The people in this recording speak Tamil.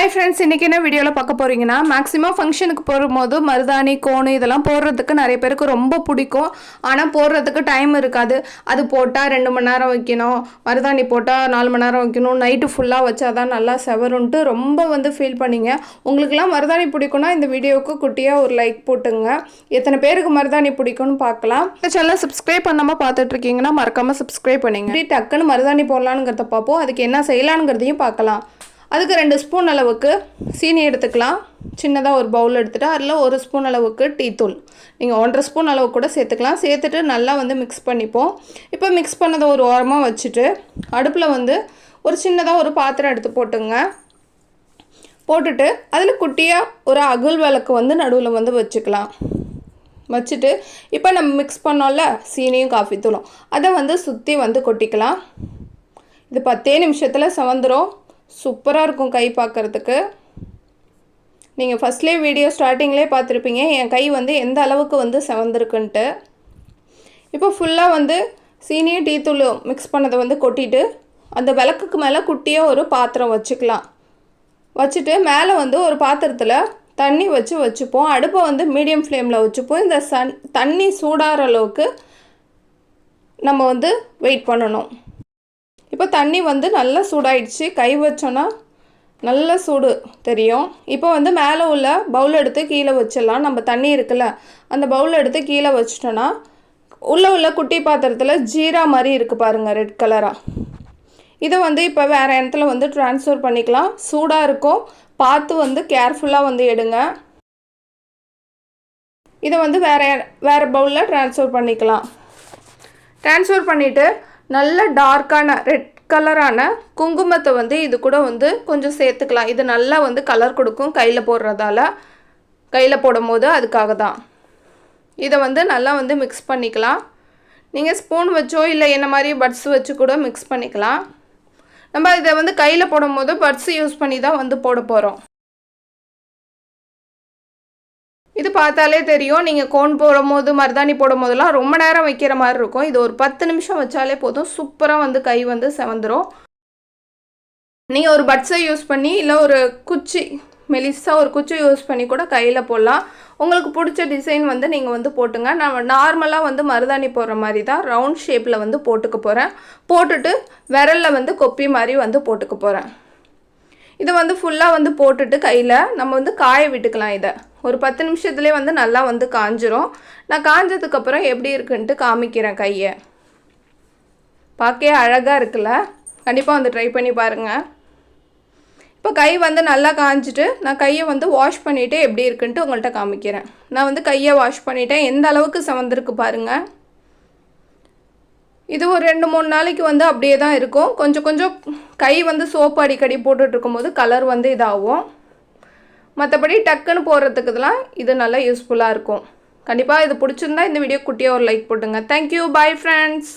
ஹாய் ஃப்ரெண்ட்ஸ் இன்றைக்கி என்ன வீடியோவில் பார்க்க போகிறீங்கன்னா மேக்ஸிமம் ஃபங்க்ஷனுக்கு போகும்போது மருதாணி கோணு இதெல்லாம் போடுறதுக்கு நிறைய பேருக்கு ரொம்ப பிடிக்கும். ஆனால் போடுறதுக்கு டைம் இருக்காது. அது போட்டால் ரெண்டு மணி நேரம் வைக்கணும். மருதாணி போட்டால் நாலு மணி நேரம் வைக்கணும். நைட்டு ஃபுல்லாக வச்சா தான் நல்லா செவருன்ட்டு ரொம்ப வந்து ஃபீல் பண்ணிங்க. உங்களுக்குலாம் மருதாணி பிடிக்கும்னா இந்த வீடியோவுக்கு குட்டியாக ஒரு லைக் போட்டுங்க. எத்தனை பேருக்கு மருதாணி பிடிக்கும்னு பார்க்கலாம். இந்த சேனல் சப்ஸ்கிரைப் பண்ணாமல் பார்த்துட்ருக்கீங்கன்னா மறக்காமல் சப்ஸ்கிரைப் பண்ணிங்க. இப்படி டக்குன்னு மருதாணி போடலாங்கிறத பார்ப்போம். அதுக்கு என்ன செய்யலாங்கிறதையும் பார்க்கலாம். அதுக்கு ரெண்டு ஸ்பூன் அளவுக்கு சீனி எடுத்துக்கலாம். சின்னதாக ஒரு பவுல் எடுத்துகிட்டு அதில் ஒரு ஸ்பூன் அளவுக்கு டீ தூள். நீங்கள் ஒன்றரை ஸ்பூன் அளவு கூட சேர்த்துக்கலாம். சேர்த்துட்டு நல்லா வந்து மிக்ஸ் பண்ணிப்போம். இப்போ மிக்ஸ் பண்ணதை ஒரு ஓரமாக வச்சுட்டு அடுப்பில் வந்து ஒரு சின்னதாக ஒரு பாத்திரம் எடுத்து போட்டுங்க. போட்டுட்டு அதில் குட்டியாக ஒரு அகல் விளக்கு வந்து நடுவில் வந்து வச்சுக்கலாம். வச்சுட்டு இப்போ நம்ம மிக்ஸ் பண்ணோம்ல சீனியும் காஃபி தூளும். அதை வந்து சுற்றி வந்து கொட்டிக்கலாம். இது பத்தே நிமிஷத்தில் செவந்துடும் சூப்பராக இருக்கும் கை பார்க்குறதுக்கு. நீங்கள் ஃபஸ்ட்லேயே வீடியோ ஸ்டார்டிங்லேயே பார்த்துருப்பீங்க. என் கை வந்து எந்த அளவுக்கு வந்து செவந்திருக்குன்ட்டு. இப்போ ஃபுல்லாக வந்து சீனியும் டீ தூளும் மிக்ஸ் பண்ணதை வந்து கொட்டிட்டு அந்த விளக்குக்கு மேலே குட்டியாக ஒரு பாத்திரம் வச்சுக்கலாம். வச்சுட்டு மேலே வந்து ஒரு பாத்திரத்தில் தண்ணி வச்சு வச்சுப்போம். அடுப்பை வந்து மீடியம் ஃப்ளேமில் வச்சுப்போம். இந்த சன் தண்ணி சூடாகிற அளவுக்கு நம்ம வந்து வெயிட் பண்ணணும். இப்போ தண்ணி வந்து நல்லா சூடாயிடுச்சு. கை வச்சோன்னா நல்ல சூடு தெரியும். இப்போ வந்து மேலே உள்ள பவுல் எடுத்து கீழே வச்சிடலாம். நம்ம தண்ணி இருக்குல்ல அந்த பவுல் எடுத்து கீழே வச்சிட்டோன்னா உள்ளே உள்ள குட்டி பாத்திரத்தில் ஜீரா மாதிரி இருக்குது பாருங்கள் ரெட் கலராக இதை வந்து இப்போ வேறு இடத்துல வந்து ட்ரான்ஸ்ஃபர் பண்ணிக்கலாம். சூடாக இருக்கும். பார்த்து வந்து கேர்ஃபுல்லாக வந்து எடுங்க. இதை வந்து வேறு வேறு பவுலில் ட்ரான்ஸ்ஃபர் பண்ணிக்கலாம். ட்ரான்ஸ்ஃபர் பண்ணிவிட்டு நல்ல டார்க்கான ரெட் கலரான குங்குமத்தை வந்து இது கூட வந்து கொஞ்சம் சேர்த்துக்கலாம். இது நல்லா வந்து கலர் கொடுக்கும் கையில் போடுறதால. கையில் போடும்போது அதுக்காக தான் இதை வந்து நல்லா வந்து மிக்ஸ் பண்ணிக்கலாம். நீங்கள் ஸ்பூன் வச்சோ இல்லை என்ன மாதிரி பட்ஸ் வச்சு கூட மிக்ஸ் பண்ணிக்கலாம். நம்ம இதை வந்து கையில் போடும்போது பட்ஸ் யூஸ் பண்ணி தான் வந்து போட போகிறோம் இது பார்த்தாலே தெரியும். நீங்கள் கோன் போடும் போது மருதாணி போடும் போதெல்லாம் ரொம்ப நேரம் வைக்கிற மாதிரி இருக்கும். இது ஒரு பத்து நிமிஷம் வச்சாலே போதும். சூப்பராக வந்து கை வந்து செவந்துடும் நீங்கள் ஒரு பட்ஸை யூஸ் பண்ணி இல்லை ஒரு குச்சி மெலிஸாக ஒரு குச்சி யூஸ் பண்ணி கூட கையில் போடலாம். உங்களுக்கு பிடிச்ச டிசைன் வந்து நீங்கள் வந்து போட்டுங்க. நான் நார்மலாக வந்து மருதாணி போடுற மாதிரி தான் ரவுண்ட் ஷேப்பில் வந்து போட்டுக்க போகிறேன் போட்டுட்டு விரலில் வந்து கொப்பி மாதிரி வந்து போட்டுக்க போகிறேன் இதை வந்து ஃபுல்லாக வந்து போட்டுட்டு கையில் நம்ம வந்து காய விட்டுக்கலாம் இதை. ஒரு பத்து நிமிஷத்துலேயே வந்து நல்லா வந்து காஞ்சிரும். நான் காஞ்சதுக்கப்புறம் எப்படி இருக்குன்ட்டு காமிக்கிறேன் கையை. பார்க்கவே அழகாக இருக்குல்ல? கண்டிப்பாக வந்து ட்ரை பண்ணி பாருங்கள் இப்போ கை வந்து நல்லா காஞ்சிட்டு நான் கையை வந்து வாஷ் பண்ணிவிட்டு எப்படி இருக்குன்ட்டு உங்கள்கிட்ட காமிக்கிறேன். நான் வந்து கையை வாஷ் பண்ணிவிட்டேன் எந்த அளவுக்கு சமந்திருக்கு பாருங்கள் இது ஒரு ரெண்டு மூணு நாளைக்கு வந்து அப்படியே தான் இருக்கும். கொஞ்சம் கொஞ்சம் கை வந்து சோப்பு அடிக்கடி போட்டுட்ருக்கும் போது கலர் வந்து இதாகும். மற்றபடி டக்குன்னு போடுறதுக்கு இதெல்லாம் இது நல்லா யூஸ்ஃபுல்லாக இருக்கும். கண்டிப்பாக இது பிடிச்சிருந்தா இந்த வீடியோ குட்டியாக ஒரு லைக் போட்டுங்க. Thank you bye friends